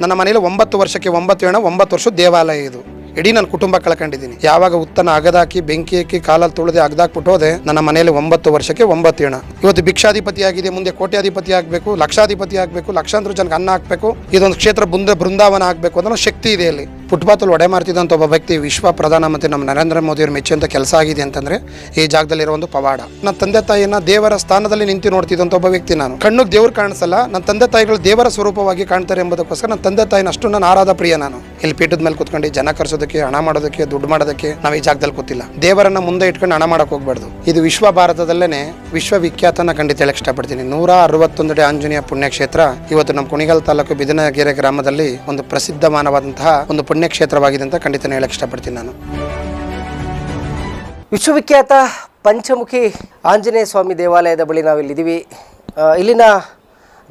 ನನ್ನ ಮನೆಯಲ್ಲಿ ಒಂಬತ್ತು ವರ್ಷಕ್ಕೆ ಒಂಬತ್ತು ಹೆಣ ಒಂಬತ್ತು ವರ್ಷ ದೇವಾಲಯ ಇದು. ಇಡೀ ನನ್ನ ಕುಟುಂಬ ಕಳ್ಕೊಂಡಿದ್ದೀನಿ. ಯಾವಾಗ ಉತ್ತನ ಅಗದಾಕಿ, ಬೆಂಕಿ ಹಾಕಿ ಕಾಲಲ್ಲಿ ತುಳಿದೆ ಅಗದಾಕ್ಬಿಟ್ಟು ಹೋದೆ, ನನ್ನ ಮನೆಯಲ್ಲಿ ಒಂಬತ್ತು ವರ್ಷಕ್ಕೆ ಒಂಬತ್ತು ಹೆಣ. ಇವತ್ತು ಭಿಕ್ಷಾಧಿಪತಿ ಆಗಿದೆ, ಮುಂದೆ ಕೋಟ್ಯಾಧಿಪತಿ ಆಗಬೇಕು, ಲಕ್ಷಾಧಿಪತಿ ಆಗಬೇಕು, ಲಕ್ಷಾಂತರ ಜನಕ್ಕೆ ಅನ್ನ ಹಾಕಬೇಕು, ಇದೊಂದು ಕ್ಷೇತ್ರ ಬೃಂದ ಬೃಂದಾವನ ಆಗಬೇಕು ಅನ್ನೋ ಶಕ್ತಿ ಇದೆ ಅಲ್ಲಿ ಫುಟ್ಪಾತಲ್ಲಿ ಒಡೆ ಮಾಡ್ತಿದ್ದಂಥ ಒಬ್ಬ ವ್ಯಕ್ತಿ ವಿಶ್ವ ಪ್ರಧಾನಮಂತ್ರಿ, ನಮ್ಮ ನರೇಂದ್ರ ಮೋದಿಯವರು ಮೆಚ್ಚುವಂಥ ಕೆಲಸ ಆಗಿದೆ ಅಂತಂದ್ರೆ ಈ ಜಾಗದಲ್ಲಿರೋ ಒಂದು ಪವಾಡ. ನನ್ನ ತಂದೆ ತಾಯಿಯನ್ನ ದೇವರ ಸ್ಥಾನದಲ್ಲಿ ನಿಂತು ನೋಡ್ತಿದ್ದಂಥ ಒಬ್ಬ ವ್ಯಕ್ತಿ ನಾನು. ಕಣ್ಣಿಗೆ ದೇವ್ರು ಕಾಣಿಸಲ್ಲ, ನನ್ನ ತಂದೆ ತಾಯಿಗಳು ದೇವರ ಸ್ವರೂಪವಾಗಿ ಕಾಣ್ತಾರೆ ಎಂಬುದಕ್ಕೋಸ್ಕರ ನನ್ನ ತಂದೆ ತಾಯಿನ ಅಷ್ಟು ನಾನು ಆರಾಧ ಪ್ರಿಯ ನಾನು. ಇಲ್ಲಿ ಪೀಠದ ಮೇಲೆ ಕುತ್ಕೊಂಡು ಜನ ಕರ್ಸೋದಕ್ಕೆ ಹಣ ಮಾಡೋದಕ್ಕೆ, ದುಡ್ಡು ಮಾಡೋದಕ್ಕೆ ನಾವು ಈ ಜಾಗದಲ್ಲಿ ಕೂತಿಲ್ಲ. ದೇವರನ್ನ ಮುಂದೆ ಇಟ್ಕೊಂಡು ಹಣ ಮಾಡಕ್ ಹೋಗ್ಬಾರ್ದು. ಇದು ವಿಶ್ವ ಭಾರತದಲ್ಲೇನೆ ವಿಶ್ವವಿಖ್ಯಾತನ ಖಂಡಿತ ಹೇಳಕ್ ಇಷ್ಟಪಡ್ತೀನಿ. ನೂರ ಅರವತ್ತೊಂದೆಡೆ ಆಂಜನೇಯ ಪುಣ್ಯಕ್ಷೇತ್ರ ಇವತ್ತು ನಮ್ಮ ಕುಣಿಗಲ್ ತಾಲೂಕು ಬಿದನಗೆರೆ ಗ್ರಾಮದಲ್ಲಿ ಒಂದು ಪ್ರಸಿದ್ಧಮಾನವಾದಂತಹ ಒಂದು ಪುಣ್ಯಕ್ಷೇತ್ರವಾಗಿದೆ ಅಂತ ಖಂಡಿತ ಹೇಳಕ್ ಇಷ್ಟಪಡ್ತೀನಿ ನಾನು. ವಿಶ್ವವಿಖ್ಯಾತ ಪಂಚಮುಖಿ ಆಂಜನೇಯ ಸ್ವಾಮಿ ದೇವಾಲಯದ ಬಳಿ ನಾವಿಲ್ಲಿದ್ದೀವಿ. ಇಲ್ಲಿನ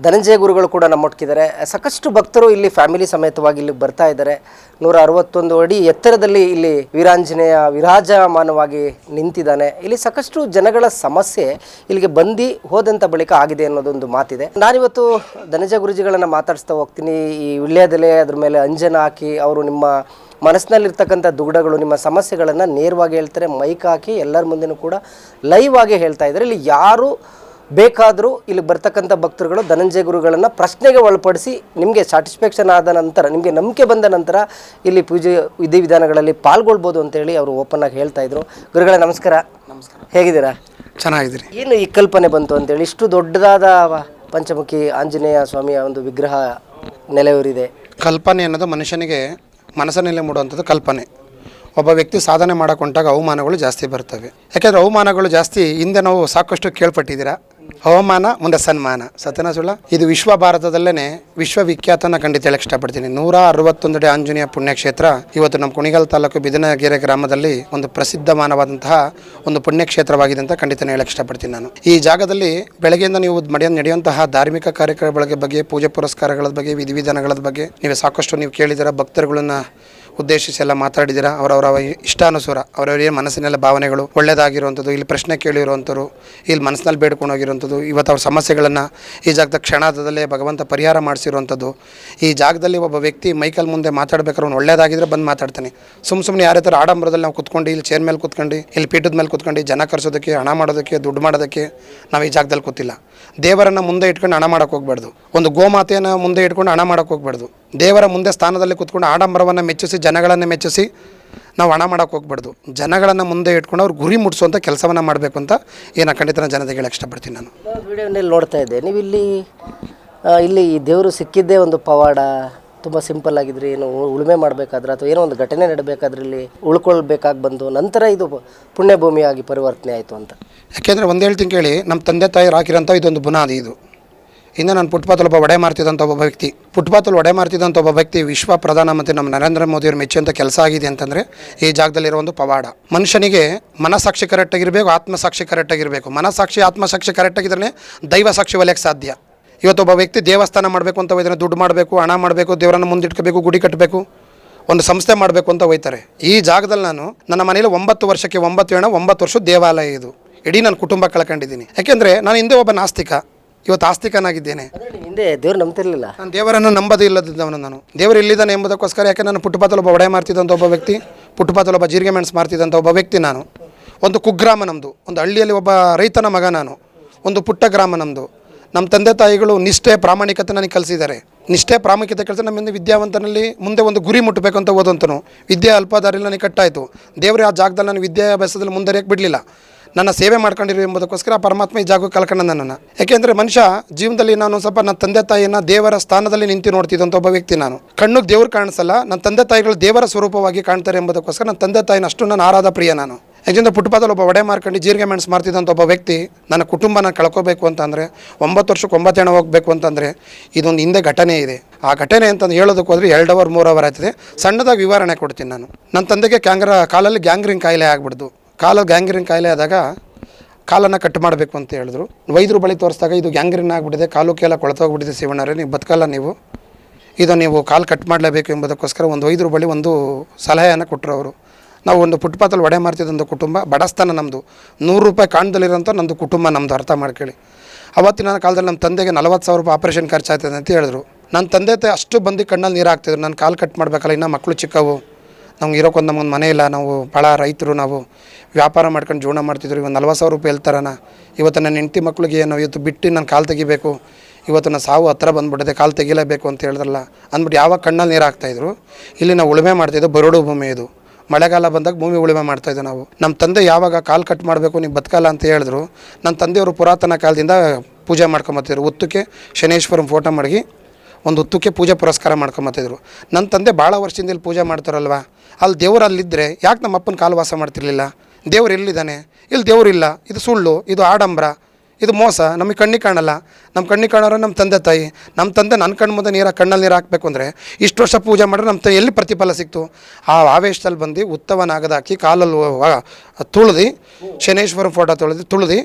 ಧನಂಜಯ ಗುರುಗಳು ಕೂಡ ನಮ್ಮೊಟ್ಟಿದ್ದಾರೆ ಸಾಕಷ್ಟು ಭಕ್ತರು ಇಲ್ಲಿ ಫ್ಯಾಮಿಲಿ ಸಮೇತವಾಗಿ ಇಲ್ಲಿ ಬರ್ತಾ ಇದ್ದಾರೆ. ನೂರ ಅರವತ್ತೊಂದು ಅಡಿ ಎತ್ತರದಲ್ಲಿ ಇಲ್ಲಿ ವೀರಾಂಜನೇಯ ವಿರಾಜಮಾನವಾಗಿ ನಿಂತಿದ್ದಾನೆ. ಇಲ್ಲಿ ಸಾಕಷ್ಟು ಜನಗಳ ಸಮಸ್ಯೆ ಇಲ್ಲಿಗೆ ಬಂದು ಹೋದಂಥ ಬಳಿಕ ಆಗಿದೆ ಅನ್ನೋದೊಂದು ಮಾತಿದೆ. ನಾನಿವತ್ತು ಧನಂಜಯ ಗುರುಜಿಗಳನ್ನು ಮಾತಾಡಿಸ್ತಾ ಹೋಗ್ತೀನಿ. ಈ ವಿಳ್ಯದೆಲೆ ಅದ್ರ ಮೇಲೆ ಅಂಜನ ಹಾಕಿ ಅವರು ನಿಮ್ಮ ಮನಸ್ಸಿನಲ್ಲಿರ್ತಕ್ಕಂಥ ದುಗುಡಗಳು, ನಿಮ್ಮ ಸಮಸ್ಯೆಗಳನ್ನು ನೇರವಾಗಿ ಹೇಳ್ತಾರೆ. ಮೈಕ್ ಹಾಕಿ ಎಲ್ಲರ ಮುಂದೆನೂ ಕೂಡ ಲೈವ್ ಆಗಿ ಹೇಳ್ತಾ ಇದ್ದಾರೆ. ಇಲ್ಲಿ ಯಾರು ಬೇಕಾದರೂ ಇಲ್ಲಿ ಬರ್ತಕ್ಕಂಥ ಭಕ್ತರುಗಳು ಧನಂಜಯ ಗುರುಗಳನ್ನು ಪ್ರಶ್ನೆಗೆ ಒಳಪಡಿಸಿ ನಿಮಗೆ ಸ್ಯಾಟಿಸ್ಫ್ಯಾಕ್ಷನ್ ಆದ ನಂತರ ನಿಮಗೆ ನಂಬಿಕೆ ಬಂದ ನಂತರ ಇಲ್ಲಿ ಪೂಜೆ ವಿಧಿವಿಧಾನಗಳಲ್ಲಿ ಪಾಲ್ಗೊಳ್ಬೋದು ಅಂತೇಳಿ ಅವರು ಓಪನ್ ಆಗಿ ಹೇಳ್ತಾ ಇದ್ರು. ಗುರುಗಳೇ ನಮಸ್ಕಾರ. ನಮಸ್ಕಾರ. ಹೇಗಿದ್ದೀರಾ? ಚೆನ್ನಾಗಿದ್ದೀರಿ. ಏನು ಈ ಕಲ್ಪನೆ ಬಂತು ಅಂತೇಳಿ ಇಷ್ಟು ದೊಡ್ಡದಾದ ಪಂಚಮುಖಿ ಆಂಜನೇಯ ಸ್ವಾಮಿಯ ಒಂದು ವಿಗ್ರಹ ನೆಲೆಯೂರಿದೆ. ಕಲ್ಪನೆ ಅನ್ನೋದು ಮನುಷ್ಯನಿಗೆ ಮನಸ್ಸಿನಲ್ಲಿ ಮೂಡುವಂಥದ್ದು ಕಲ್ಪನೆ. ಒಬ್ಬ ವ್ಯಕ್ತಿ ಸಾಧನೆ ಮಾಡಿಕೊಂಡಾಗ ಹೊಂಟಾಗ ಅವಮಾನಗಳು ಜಾಸ್ತಿ ಬರ್ತವೆ. ಯಾಕೆಂದರೆ ಅವಮಾನಗಳು ಜಾಸ್ತಿ ಹಿಂದೆ ನಾವು ಸಾಕಷ್ಟು ಕೇಳ್ಪಟ್ಟಿದ್ದೀರಾ? ಅವಮಾನ ಮುಂದೆ ಸನ್ಮಾನ. ಸತ್ಯನ ಸುಳ್ಳ? ಇದು ವಿಶ್ವ ಭಾರತದಲ್ಲೇ ವಿಶ್ವವಿಖ್ಯಾತನ ಖಂಡಿತ ಹೇಳಕ್ ಇಷ್ಟಪಡ್ತೀನಿ. ನೂರ ಅರವತ್ತೊಂದೆಡೆ ಆಂಜನೇಯ ಪುಣ್ಯಕ್ಷೇತ್ರ ಇವತ್ತು ನಮ್ಮ ಕುಣಿಗಲ್ ತಾಲೂಕು ಬಿದನಗೆರೆ ಗ್ರಾಮದಲ್ಲಿ ಒಂದು ಪ್ರಸಿದ್ಧಮಾನವಾದಂತಹ ಒಂದು ಪುಣ್ಯಕ್ಷೇತ್ರವಾಗಿದೆ ಅಂತ ಖಂಡಿತ ಹೇಳಕ್ ಇಷ್ಟಪಡ್ತೀನಿ ನಾನು. ಈ ಜಾಗದಲ್ಲಿ ಬೆಳಗ್ಗೆಯಿಂದ ನೀವು ಮಡಿಯ ನಡೆಯುವಂತಹ ಧಾರ್ಮಿಕ ಕಾರ್ಯಕ್ರಮಗಳ ಬಗ್ಗೆ, ಪೂಜೆ ಪುರಸ್ಕಾರಗಳ ಬಗ್ಗೆ, ವಿಧಿವಿಧಾನಗಳ ಬಗ್ಗೆ ನೀವು ಸಾಕಷ್ಟು ನೀವು ಕೇಳಿದಿರ ಭಕ್ತರುಗಳನ್ನ ಉದ್ದೇಶಿಸಿ ಎಲ್ಲ ಮಾತಾಡಿದ್ದೀರಾ? ಅವರವರ ಇಷ್ಟಾನುಸಾರ, ಅವರವರ ಏನು ಮನಸ್ಸಿನೆಲ್ಲ ಭಾವನೆಗಳು ಒಳ್ಳೆಯದಾಗಿರುವಂಥದ್ದು, ಇಲ್ಲಿ ಪ್ರಶ್ನೆ ಕೇಳಿರುವಂಥವ್ರು ಇಲ್ಲಿ ಮನಸ್ಸಿನಲ್ಲಿ ಬೇಡ್ಕೊಂಡು ಹೋಗಿರುವಂಥದ್ದು, ಇವತ್ತು ಅವ್ರ ಸಮಸ್ಯೆಗಳನ್ನು ಈ ಜಾಗದ ಕ್ಷಣದಲ್ಲೇ ಭಗವಂತ ಪರಿಹಾರ ಮಾಡಿಸಿರುವಂಥದ್ದು, ಈ ಜಾಗದಲ್ಲಿ ಒಬ್ಬ ವ್ಯಕ್ತಿ ಮೈಕಲ್ ಮುಂದೆ ಮಾತಾಡ್ಬೇಕಾದ್ರೆ ಅವ್ನು ಒಳ್ಳೇದಾಗಿದ್ರೆ ಬಂದು ಮಾತಾಡ್ತಾನೆ. ಸುಮ್ಮ ಸುಮ್ಮನೆ ಯಾರೇ ಥರ ಆಡಂಬರದಲ್ಲಿ ನಾವು ಕುತ್ಕೊಂಡು, ಇಲ್ಲಿ ಚೇರ್ ಮೇಲೆ ಕುತ್ಕೊಂಡು, ಇಲ್ಲಿ ಪೀಠದ ಮೇಲೆ ಕುತ್ಕೊಂಡು, ಜನ ಕರೆಸೋದಕ್ಕೆ, ಹಣ ಮಾಡೋದಕ್ಕೆ, ದುಡ್ಡು ಮಾಡೋದಕ್ಕೆ ನಾವು ಈ ಜಾಗದಲ್ಲಿ ಕೂತಿಲ್ಲ. ದೇವರನ್ನು ಮುಂದೆ ಇಟ್ಕೊಂಡು ಹಣ ಮಾಡೋಕೆ ಹೋಗ್ಬಾರ್ದು. ಒಂದು ಗೋಮಾತೆಯನ್ನು ಮುಂದೆ ಇಟ್ಕೊಂಡು ಹಣ ಮಾಡೋಕೆ ಹೋಗ್ಬಾರ್ದು. ದೇವರ ಮುಂದೆ ಸ್ಥಾನದಲ್ಲಿ ಕುತ್ಕೊಂಡು ಆಡಂಬರವನ್ನು ಮೆಚ್ಚಿಸಿ ಜನಗಳನ್ನು ಮೆಚ್ಚಿಸಿ ನಾವು ಹಣ ಮಾಡೋಕೆ ಹೋಗ್ಬಾರ್ದು. ಜನಗಳನ್ನು ಮುಂದೆ ಇಟ್ಕೊಂಡು ಅವ್ರು ಗುರಿ ಮುಟ್ಟಿಸುವಂಥ ಕೆಲಸವನ್ನು ಮಾಡಬೇಕು ಅಂತ ಏನು ಖಂಡಿತ ಜನತೆ ಜನತೆಗೆ ಹೇಳಕ್ಕೆ ಇಷ್ಟಪಡ್ತೀನಿ ನಾನು. ವಿಡಿಯೋನಲ್ಲಿ ನೋಡ್ತಾ ಇದ್ದೆ. ನೀವು ಇಲ್ಲಿ ಇಲ್ಲಿ ಈ ದೇವರು ಸಿಕ್ಕಿದ್ದೇ ಒಂದು ಪವಾಡ ತುಂಬ ಸಿಂಪಲ್ ಆಗಿದ್ರಿ ಏನು ಉಳುಮೆ ಮಾಡಬೇಕಾದ್ರೆ ಅಥವಾ ಏನೋ ಒಂದು ಘಟನೆ ನಡಬೇಕಾದ್ರೆ ಇಲ್ಲಿ ಉಳ್ಕೊಳ್ಬೇಕಾಗಿ ಬಂದು ನಂತರ ಇದು ಪುಣ್ಯಭೂಮಿಯಾಗಿ ಪರಿವರ್ತನೆ ಆಯಿತು ಅಂತ. ಯಾಕೆಂದರೆ ಒಂದು ಹೇಳ್ತೀನಿ ಕೇಳಿ ನಮ್ಮ ತಂದೆ ತಾಯಿ ಹಾಕಿರೋಂಥ ಇದೊಂದು ಬುನಾದಿ ಇದು. ಇನ್ನು ನಾನು ಫುಟ್ಪಾತಲ್ಲಿ ಒಬ್ಬ ಒಡೆ ಮಾಡ್ತಿದ್ದಂಥ ಒಬ್ಬ ವ್ಯಕ್ತಿ. ಫುಟ್ಪಾತಲ್ಲಿ ಒಡೆ ಮಾಡ್ತಿದ್ದಂಥ ಒಬ್ಬ ವ್ಯಕ್ತಿ ವಿಶ್ವ ಪ್ರಧಾನಮಂತ್ರಿ ನಮ್ಮ ನರೇಂದ್ರ ಮೋದಿಯವರು ಮೆಚ್ಚುವಂಥ ಕೆಲಸ ಆಗಿದೆ ಅಂತಂದರೆ ಈ ಜಾಗದಲ್ಲಿರೋ ಒಂದು ಪವಾಡ. ಮನುಷ್ಯನಿಗೆ ಮನಸ್ಸಾಕ್ಷಿ ಕರೆಕ್ಟಾಗಿರಬೇಕು ಆತ್ಮಸಾಕ್ಷಿ ಕರೆಕ್ಟಾಗಿರಬೇಕು ಮನಸ್ಸಾಕ್ಷಿ, ಆತ್ಮಸಾಕ್ಷಿ ಕರೆಕ್ಟಾಗಿದ್ರೆ ದೈವ ಸಾಕ್ಷಿ ಒಲೆಯಕ್ಕೆ ಸಾಧ್ಯ. ಇವತ್ತು ಒಬ್ಬ ವ್ಯಕ್ತಿ ದೇವಸ್ಥಾನ ಮಾಡಬೇಕು ಅಂತ ಹೋಯ್ತಾರೆ ದುಡ್ಡು ಮಾಡಬೇಕು, ಹಣ ಮಾಡಬೇಕು, ದೇವರನ್ನು ಮುಂದಿಟ್ಕೋಬೇಕು ಗುಡಿ ಕಟ್ಟಬೇಕು ಒಂದು ಸಂಸ್ಥೆ ಮಾಡಬೇಕು ಅಂತ ಹೋಯ್ತಾರೆ ಈ ಜಾಗದಲ್ಲಿ ನಾನು ನನ್ನ ಮನೇಲಿ ಒಂಬತ್ತು ವರ್ಷಕ್ಕೆ ಒಂಬತ್ತು ಹೆಣ ಒಂಬತ್ತು ವರ್ಷ ದೇವಾಲಯ ಇದು. ಇಡೀ ನನ್ನ ಕುಟುಂಬ ಕಳ್ಕೊಂಡಿದ್ದೀನಿ. ಯಾಕೆಂದರೆ ನಾನು ಹಿಂದೆ ಒಬ್ಬ ನಾಸ್ತಿಕ. ಇವತ್ತು ಆಸ್ತಿಕನಾಗಿದ್ದೇನೆ. ಹಿಂದೆ ದೇವ್ರು ನಂಬ್ತಿರ್ಲಿಲ್ಲ. ನಾನು ದೇವರನ್ನು ನಂಬದೇ ಇಲ್ಲದಿದ್ದವನು ನಾನು. ದೇವರು ಇಲ್ಲಿದ್ದಾನೆ ಎಂಬುದಕ್ಕೋಸ್ಕರ ಯಾಕೆ ನಾನು ಪುಟ್ಟಪಾತಲ್ಲಿ ಒಬ್ಬ ಒಡೆ ಮಾಡ್ತಿದ್ದಂಥ ಒಬ್ಬ ವ್ಯಕ್ತಿ ಪುಟ್ಟಪಾತಲ್ಲಿ ಒಬ್ಬ ಜೀರಿಗೆ ಮೆಣಸು ಮಾಡ್ತಿದ್ದಂಥ ಒಬ್ಬ ವ್ಯಕ್ತಿ ನಾನು. ಒಂದು ಕುಗ್ರಾಮ ನಮ್ಮದು ಒಂದು ಹಳ್ಳಿಯಲ್ಲಿ ಒಬ್ಬ ರೈತನ ಮಗ ನಾನು. ಒಂದು ಪುಟ್ಟ ಗ್ರಾಮ ನಮ್ಮದು ನಮ್ಮ ತಂದೆ ತಾಯಿಗಳು ನಿಷ್ಠೆ ಪ್ರಾಮಾಣಿಕತೆ ನನಗೆ ಕಲಿಸಿದ್ದಾರೆ. ನಿಷ್ಠೆ ಪ್ರಾಮುಖ್ಯತೆ ಕಲಿಸಿ ನಮ್ಮಿಂದ ವಿದ್ಯಾವಂತನಲ್ಲಿ ಮುಂದೆ ಒಂದು ಗುರಿ ಮುಟ್ಟಬೇಕು ಅಂತ ಓದಂತನು. ವಿದ್ಯೆ ಅಲ್ಪದಾರಿಯಲ್ಲಿ ನನಗೆ ಕಟ್ಟಾಯಿತು. ದೇವರೇ ಆ ಜಾಗದಲ್ಲಿ ನಾನು ವಿದ್ಯಾಭ್ಯಾಸದಲ್ಲಿ ಮುಂದರಿಯಕ್ಕೆ ಬಿಡಲಿಲ್ಲ. ನನ್ನ ಸೇವೆ ಮಾಡ್ಕೊಂಡಿರು ಎಂಬುದಕ್ಕೋಸ್ಕರ ಪರಮಾತ್ಮ ಈ ಜಾಗಕ್ಕೆ ಕಲ್ಕಂಡ ನನ್ನ. ಯಾಕೆಂದರೆ ಮನುಷ್ಯ ಜೀವನದಲ್ಲಿ ನಾನು ಸ್ವಲ್ಪ ನನ್ನ ತಂದೆ ತಾಯಿಯನ್ನ ದೇವರ ಸ್ಥಾನದಲ್ಲಿ ನಿಂತು ನೋಡ್ತಿದ್ದಂಥ ಒಬ್ಬ ವ್ಯಕ್ತಿ ನಾನು. ಕಣ್ಣಿಗೆ ದೇವ್ರು ಕಾಣಿಸಲ್ಲ, ನನ್ನ ತಂದೆ ತಾಯಿಗಳು ದೇವರ ಸ್ವರೂಪವಾಗಿ ಕಾಣ್ತಾರೆ ಎಂಬುದಕ್ಕೋಸ್ಕರ ನನ್ನ ತಂದೆ ತಾಯಿನ ಅಷ್ಟು ನನ್ನ ಆರಾಧ ಪ್ರಿಯ ನಾನು. ಯಾಕೆಂದರೆ ಪುಟ್ಪಾದಲ್ಲಿ ಒಬ್ಬ ಒಡೆ ಮಾರ್ಕೊಂಡು ಜೀರಿಗೆ ಮೆಣಸು ಮಾಡ್ತಿದ್ದಂಥ ಒಬ್ಬ ವ್ಯಕ್ತಿ, ನನ್ನ ಕುಟುಂಬನ ಕಳ್ಕೋಬೇಕು ಅಂತಂದರೆ, ಒಂಬತ್ತು ವರ್ಷಕ್ಕೆ ಒಂಬತ್ತು ಜನ ಹೋಗಬೇಕು ಅಂತಂದರೆ ಇದೊಂದು ಹಿಂದೆ ಘಟನೆ ಇದೆ. ಆ ಘಟನೆ ಅಂತಂದು ಹೇಳೋದಕ್ಕೆ ಹೋದರೆ ಎರಡು ಅವರ್ ಮೂರು ಅವರ್ ಆಯ್ತದೆ. ಸಣ್ಣದಾಗಿ ವಿವರಣೆ ಕೊಡ್ತೀನಿ ನಾನು. ನನ್ನ ತಂದೆಗೆ ಕ್ಯಾಂಗ್ರ ಕಾಲಲ್ಲಿ ಗ್ಯಾಂಗ್ರಿಂಗ್ ಕಾಯಿಲೆ ಆಗ್ಬಿಡ್ದು. ಕಾಲಲ್ಲಿ ಗ್ಯಾಂಗ್ರಿಂಗ್ ಕಾಯಿಲೆ ಆದಾಗ ಕಾಲನ್ನು ಕಟ್ ಮಾಡಬೇಕು ಅಂತ ಹೇಳಿದ್ರು. ವೈದ್ಯರು ಬಳಿ ತೋರಿಸಿದಾಗ ಇದು ಗ್ಯಾಂಗ್ರಿನ್ ಆಗಿಬಿಟ್ಟಿದೆ, ಕಾಲು ಕೆಲ ಕೊಳತೋಗ್ಬಿಟ್ಟಿದೆ ಶಿವಣ್ಣರೇ, ನೀವು ಬದುಕಲ್ಲ ನೀವು. ಇದು ನೀವು ಕಾಲು ಕಟ್ ಮಾಡಲೇಬೇಕು ಎಂಬುದಕ್ಕೋಸ್ಕರ ಒಂದು ವೈದ್ಯರು ಬಳಿ ಒಂದು ಸಲಹೆಯನ್ನು ಕೊಟ್ಟರು ಅವರು. ನಾವು ಒಂದು ಫುಟ್ಪಾತಲ್ಲಿ ಒಡೆ ಮಾಡ್ತಿದ್ದಂಥ ಕುಟುಂಬ, ಬಡಸ್ತನ ನಮ್ಮದು ನೂರು ರೂಪಾಯಿ ಕಾಣ್ದಲ್ಲಿರೋಂಥ ನಮ್ಮದು ಕುಟುಂಬ ನಮ್ಮದು ಅರ್ಥ ಮಾಡ್ಕೊಳ್ಳಿ. ಅವತ್ತಿನ ಕಾಲದಲ್ಲಿ ನಮ್ಮ ತಂದೆಗೆ ನಲವತ್ತು ಸಾವಿರ ರೂಪಾಯಿ ಆಪ್ರೇಷನ್ ಖರ್ಚಾಗ್ತದೆ ಅಂತ ಹೇಳಿದ್ರು. ನನ್ನ ತಂದೆ ಅಷ್ಟು ಬಂದು ಕಣ್ಣಲ್ಲಿ ನೀರು ಹಾಕ್ತಿದ್ರು ನಾನು ಕಾಲು ಕಟ್ ಮಾಡಬೇಕಲ್ಲ, ಇನ್ನೂ ಮಕ್ಕಳು ಚಿಕ್ಕವು. ನಮ್ಗೆ ಇರೋಕ್ಕೊಂದು ನಮಗೊಂದು ಮನೆ ಇಲ್ಲ. ನಾವು ಭಾಳ ರೈತರು, ನಾವು ವ್ಯಾಪಾರ ಮಾಡ್ಕೊಂಡು ಜೀವನ ಮಾಡ್ತಿದ್ರು. ಇವತ್ತು ನಲ್ವತ್ತು ಸಾವಿರ ರೂಪಾಯಿ ಹೇಳ್ತಾರನ ಇವತ್ತು ನನ್ನ ಹೆಂಡತಿ ಮಕ್ಳಿಗೆ ನಾವು ಇವತ್ತು ಬಿಟ್ಟು ನಾನು ಕಾಲು ತೆಗಿಬೇಕು. ಇವತ್ತು ನಾನು ಸಾವು ಹತ್ರ ಬಂದುಬಿಟ್ಟಿದೆ, ಕಾಲು ತೆಗಿಲೇಬೇಕು ಅಂತ ಹೇಳಿದ್ರಲ್ಲ. ಅಂದ್ಬಿಟ್ಟು ಯಾವಾಗ ಕಣ್ಣಲ್ಲಿ ನೀರು ಹಾಕ್ತಾಯಿದ್ರು ಇಲ್ಲಿ ನಾವು ಉಳುಮೆ ಮಾಡ್ತಿದ್ದೋ ಬರೋಡು ಭೂಮಿ ಇದು. ಮಳೆಗಾಲ ಬಂದಾಗ ಭೂಮಿ ಉಳುಮೆ ಮಾಡ್ತಾಯಿದ್ದೆ ನಾವು. ನಮ್ಮ ತಂದೆ ಯಾವಾಗ ಕಾಲು ಕಟ್ ಮಾಡಬೇಕು, ನೀವು ಬದುಕಲ್ಲ ಅಂತ ಹೇಳಿದ್ರು. ನನ್ನ ತಂದೆಯವರು ಪುರಾತನ ಕಾಲದಿಂದ ಪೂಜೆ ಮಾಡ್ಕೊಂಬತ್ತಿದ್ರು ಒತ್ತಕ್ಕೆ ಶನೇಶ್ವರಂ ಫೋಟೋ ಮಡಗಿ ಒಂದು ಹೊತ್ತಕ್ಕೆ ಪೂಜೆ ಪುರಸ್ಕಾರ ಮಾಡ್ಕೊಂಬತ್ತಿದ್ರು ನನ್ನ ತಂದೆ ಭಾಳ ವರ್ಷದಿಂದ ಇಲ್ಲಿ ಪೂಜೆ ಮಾಡ್ತಾರಲ್ವ? ಅಲ್ಲಿ ದೇವ್ರು ಅಲ್ಲಿದ್ದರೆ ಯಾಕೆ ನಮ್ಮ ಅಪ್ಪನ ಕಾಲು ವಾಸ ಮಾಡ್ತಿರ್ಲಿಲ್ಲ? ದೇವ್ರು ಎಲ್ಲಿದ್ದಾನೆ ಇಲ್ಲಿ ದೇವ್ರಿಲ್ಲ ಇದು ಸುಳ್ಳು, ಇದು ಆಡಂಬರ, ಇದು ಮೋಸ. ನಮಗೆ ಕಣ್ಣಿಗೆ ಕಾಣಲ್ಲ. ನಮ್ಮ ಕಣ್ಣಿಗೆ ಕಾಣೋರು ನಮ್ಮ ತಂದೆ ತಾಯಿ. ನಮ್ಮ ತಂದೆ ನನ್ನ ಕಣ್ಣು ಮುಂದೆ ನೀರು ಕಣ್ಣಲ್ಲಿ ನೀರು ಹಾಕಬೇಕು ಅಂದರೆ ಇಷ್ಟು ವರ್ಷ ಪೂಜೆ ಮಾಡಿದ್ರೆ ನಮ್ಮ ತ ಎಲ್ಲಿ ಪ್ರತಿಫಲ ಸಿಕ್ತು? ಆ ಆವೇಶದಲ್ಲಿ ಬಂದು ಉತ್ತವನಾಗದಾಕಿ ಕಾಲಲ್ಲಿ ತುಳಿದು ಶನೇಶ್ವರ ಫೋಟೋ ತೊಳೆದು, ತುಳಿದು,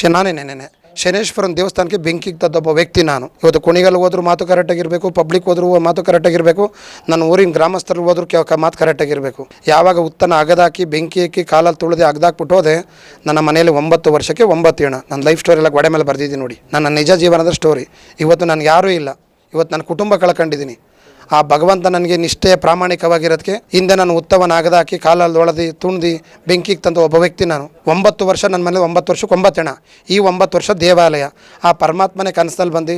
ಶ ನಾನೇ, ನೆನೆ. ಶನೇಶ್ವರನ ದೇವಸ್ಥಾನಕ್ಕೆ ಬೆಂಕಿಗೆ ತದ್ದೊಬ್ಬ ವ್ಯಕ್ತಿ ನಾನು. ಇವತ್ತು ಕುಣಿಗಲ್ ಹೋದ್ರು ಮಾತು ಕರೆಕ್ಟಾಗಿರಬೇಕು ಪಬ್ಲಿಕ್ ಹೋದ್ರು ಮಾತು ಕರೆಕ್ಟಾಗಿರಬೇಕು ನನ್ನ ಊರಿನ ಗ್ರಾಮಸ್ಥರು ಹೋದ್ರು ಕೆ ಮಾತು ಕರೆಕ್ಟಾಗಿರಬೇಕು ಯಾವಾಗ ಉತ್ತನ ಅಗದಾಕಿ ಬೆಂಕಿ ಹಾಕಿ ಕಾಲಲ್ಲಿ ತುಳಿದು ಅಗದಾಕ್ಬಿಟ್ಟು ಹೋದೆ, ನನ್ನ ಮನೆಯಲ್ಲಿ ಒಂಬತ್ತು ವರ್ಷಕ್ಕೆ ಒಂಬತ್ತು ಹೆಣ. ನನ್ನ ಲೈಫ್ ಸ್ಟೋರಿ ಎಲ್ಲ ಗೋಡೆ ಮೇಲೆ ಬರೆದಿದ್ದೀನಿ ನೋಡಿ. ನನ್ನ ನಿಜ ಜೀವನದ ಸ್ಟೋರಿ ಇವತ್ತು ನನಗೆ ಯಾರೂ ಇಲ್ಲ. ಇವತ್ತು ನನ್ನ ಕುಟುಂಬ ಕಳ್ಕೊಂಡಿದ್ದೀನಿ. ಆ ಭಗವಂತ ನನಗೆ ನಿಷ್ಠೆ ಪ್ರಾಮಾಣಿಕವಾಗಿರೋದಕ್ಕೆ ಹಿಂದೆ ನಾನು ಉತ್ತವನಾಗದಾಕಿ ಕಾಲಲ್ಲಿ ಒಳದಿ ತುಂಡಿ ಬೆಂಕಿಗೆ ತಂದು ಒಬ್ಬ ವ್ಯಕ್ತಿ ನಾನು. ಒಂಬತ್ತು ವರ್ಷ ನನ್ನ ಮನೇಲಿ ಒಂಬತ್ತು ವರ್ಷಕ್ಕೆ ಒಂಬತ್ತೆಣ ಈ ಒಂಬತ್ತು ವರ್ಷ ದೇವಾಲಯ. ಆ ಪರಮಾತ್ಮನೇ ಕನಸಲ್ಲಿ ಬಂದು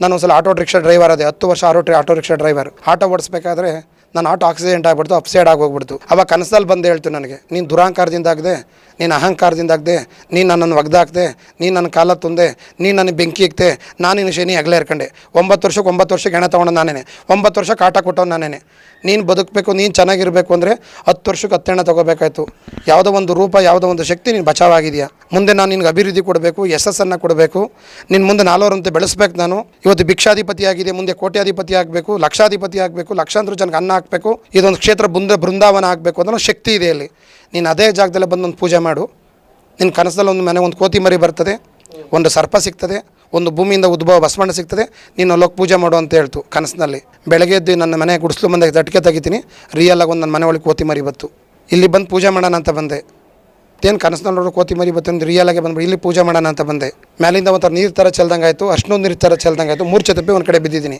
ನಾನು ಒಂದ್ಸಲ ಆಟೋ ರಿಕ್ಷಾ ಡ್ರೈವರ್ ಅದೇ ಹತ್ತು ವರ್ಷ auto auto rickshaw driver. Auto ಓಡಿಸ್ಬೇಕಾದ್ರೆ ನಾನು ಆಟೋ ಆಕ್ಸಿಡೆಂಟ್ ಆಗ್ಬಿಡ್ತು ಅಪ್ಸೈಡ್ ಆಗಿ ಹೋಗ್ಬಿಡ್ತು ಅವಾಗ ಕನಸಲ್ಲಿ ಬಂದು ಹೇಳ್ತು ನನಗೆ, ನೀನು ದುರಾಂಕಾರದಿಂದ ಆಗದೆ ನೀನು ಅಹಂಕಾರದಿಂದ ಆಗದೆ, ನೀನು ನನ್ನನ್ನು ಒಗ್ದಾಕ್ದೆ ನೀನು ನನ್ನ ಕಾಲ ತುಂದೆ, ನೀನು ನನಗೆ ಬೆಂಕಿ ಇಕ್ತೆ ನಾನು ನಿನ್ನ ಶನಿ ಹಗಲೇ ಇರ್ಕಂಡೆ. ಒಂಬತ್ತು ವರ್ಷಕ್ಕೆ ಒಂಬತ್ತು ವರ್ಷಕ್ಕೆ ಹೆಣ ತೊಗೊಂಡು ನಾನೇನೆ. ಒಂಬತ್ತು ವರ್ಷ ಕಾಟ ಕೊಟ್ಟವ್ ನಾನೇನೆ. ನೀನು ಬದುಕಬೇಕು, ನೀನು ಚೆನ್ನಾಗಿರಬೇಕು ಅಂದರೆ ಹತ್ತು ವರ್ಷಕ್ಕೆ ಹತ್ತೆಣ್ಣ ತೊಗೋಬೇಕಾಯ್ತು. ಯಾವುದೋ ಒಂದು ರೂಪ, ಯಾವುದೋ ಒಂದು ಶಕ್ತಿ ನೀನು ಬಚಾವಾಗಿದೆಯಾ? ಮುಂದೆ ನಾನು ನಿನಗೆ ಅಭಿವೃದ್ಧಿ ಕೊಡಬೇಕು, ಯಶಸ್ಸನ್ನು ಕೊಡಬೇಕು. ನಿನ್ನ ಮುಂದೆ ನಾಲ್ವರಂತೆ ಬೆಳೆಸ್ಬೇಕು ನಾನು. ಇವತ್ತು ಭಿಕ್ಷಾಧಿಪತಿ ಆಗಿದೆ ಮುಂದೆ ಕೋಟ್ಯಾಧಿಪತಿ ಆಗಬೇಕು, ಲಕ್ಷಾಧಿಪತಿ ಆಗಬೇಕು, ಲಕ್ಷಾಂತರ ಜನಕ್ಕೆ ಅನ್ನ ಹಾಕಬೇಕು. ಇದೊಂದು ಕ್ಷೇತ್ರ ಬೃಂದ ಬೃಂದಾವನ ಆಗಬೇಕು ಅನ್ನೋ ಶಕ್ತಿ ಇದೆ ಇಲ್ಲಿ ನೀನು ಅದೇ ಜಾಗದಲ್ಲೇ ಬಂದು ಒಂದು ಪೂಜೆ ಮಾಡು. ನಿನ್ನ ಕನಸಲ್ಲಿ ಒಂದು ಮನೆ, ಒಂದು ಕೋತಿ ಮರಿ ಬರ್ತದೆ. ಒಂದು ಸರ್ಪ ಸಿಗ್ತದೆ. ಒಂದು ಭೂಮಿಯಿಂದ ಉದ್ಭವ ಬಸವಣ್ಣ ಸಿಗ್ತದೆ. ನೀನು ಅಲ್ಲೋಗಿ ಪೂಜೆ ಮಾಡು ಅಂತ ಹೇಳ್ತು ಕನಸಿನಲ್ಲಿ. ಬೆಳಗ್ಗೆ ಎದ್ದು ನನ್ನ ಮನೆ ಗುಡಿಸ್ಲು ಮುಂದೆ ದಟ್ಕೆ ತೆಗಿತೀನಿ. ರಿಯಲ್ ಆಗಿ ಒಂದು ನನ್ನ ಮನೆ ಒಳಗೆ ಕೋತಿ ಮರಿ ಬತ್ತು ಇಲ್ಲಿ ಬಂದು ಪೂಜೆ ಮಾಡೋಣ ಅಂತ ಬಂದೆ. ಏನು ಕನಸಿನಲ್ಲಿ ನೋಡೋ ಕೋತಿ ಮರಿ ರಿಯಲ್ ಆಗಿ ಬಂದ್ಬಿಟ್ಟು ಇಲ್ಲಿ ಪೂಜೆ ಮಾಡೋಣ ಅಂತ ಬಂದೆ. ಮ್ಯಾಲಿಂದ ಒಂಥರ ನೀರು ಥರ ಚೆಲ್ದಂಗೆ ಆಯಿತು ನೀರು ಥರ ಚೆಲ್ದಂಗೆ ಆಯಿತು ಮೂರು ಚತಪ್ಪಿ ಒಂದು ಕಡೆ ಬಿದ್ದಿದ್ದೀನಿ.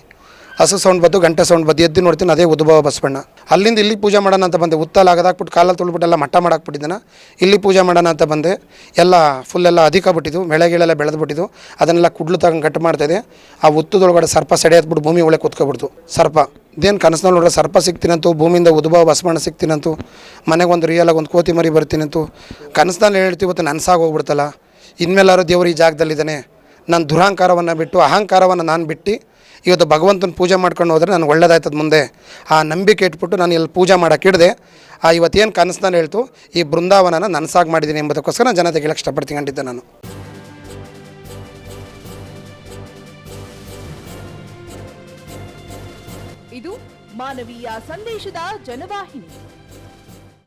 ಹಸು ಸೌಂಡ್ ಬಂತು ಗಂಟೆ ಸೌಂಡ್ ಬದ್ದು, ಎದ್ದು ನೋಡ್ತೀನಿ ಅದೇ ಉದ್ಭವ ಬಸವಣ್ಣ. ಅಲ್ಲಿಂದ ಇಲ್ಲಿ ಪೂಜೆ ಮಾಡೋಣ ಅಂತ ಬಂದೆ. ಉತ್ತಲ್ ಆಗದಾಕ್ಬಿಟ್ಟು ಕಾಲಲ್ಲಿ ತುಳ್ಬಿಟ್ಟು ಎಲ್ಲ ಮಟ್ಟ ಮಾಡಾಕ್ಬಿಟ್ಟಿದ್ದಾನ. ಇಲ್ಲಿ ಪೂಜೆ ಮಾಡೋಣ ಅಂತ ಬಂದೆ. ಎಲ್ಲ ಫುಲ್ ಎಲ್ಲ ಅಧಿಕ ಬಿಟ್ಟಿದ್ದು ಬೆಳೆದು ಬೆಳೆದ್ಬಿಟ್ಟಿದ್ದು. ಅದನ್ನೆಲ್ಲ ಕುಡ್ಲು ತಗೊಂಡು ಕಟ್ ಮಾಡ್ತಾಯಿದೆ ಆ ಉತ್ತದೊಳಗಡೆ ಸರ್ಪ ಸೆಡೆ ಬಿಟ್ಟು ಭೂಮಿ ಒಳಗೆ ಕೂತ್ಕೊಬಿಡ್ತು. ಸರ್ಪ. ಇದೇನು ಕನಸಿನಲ್ಲಿ ನೋಡ್ರೆ ಸರ್ಪ ಸಿಗ್ತೀನಂತೂ ಭೂಮಿಯಿಂದ ಉದ್ಭವ ಬಸವಣ್ಣ ಸಿಗ್ತೀನಂತೂ ಮನೆಗೆ ಒಂದು ರಿಯಲಾಗಿ ಒಂದು ಕೋತಿ ಮರಿ ಬರ್ತೀನಂತೂ, ಕನಸಿನಲ್ಲಿ ಹೇಳ್ತೀವಿ ಇವತ್ತು ನನ್ಸಾಗಿ ಹೋಗ್ಬಿಡ್ತಲ್ಲ. ಇನ್ಮೇಲಾರು ದೇವರು ಈ ಜಾಗದಲ್ಲಿದ್ದಾನೆ. ನನ್ನ ದುರಹಂಕಾರವನ್ನು ಬಿಟ್ಟು, ಅಹಂಕಾರವನ್ನು ನಾನು ಬಿಟ್ಟು ಇವತ್ತು ಭಗವಂತನ ಪೂಜೆ ಮಾಡ್ಕೊಂಡು ಹೋದರೆ ನಾನು ಒಳ್ಳೇದಾಯ್ತದ ಮುಂದೆ. ಆ ನಂಬಿಕೆ ಇಟ್ಬಿಟ್ಟು ನಾನು ಇಲ್ಲಿ ಪೂಜೆ ಮಾಡೋಕೆ ಹಿಡ್ದೆ ಆ ಇವತ್ತೇನು ಕನಸಿನಲ್ಲಿ ಹೇಳ್ತು, ಈ ಬೃಂದಾವನನ ನನಸಾಗಿ ಮಾಡಿದ್ದೀನಿ ಎಂಬುದಕ್ಕೋಸ್ಕರ ನಾನು ಜನತೆಗೆ ಹೇಳಕ್ಕೆ ಇಷ್ಟಪಡ್ತೀನಿ ಕಂಡಿದ್ದೆ ನಾನು. ಇದು ಮಾನವೀಯ ಸಂದೇಶದ ಜನವಾಹಿನಿ.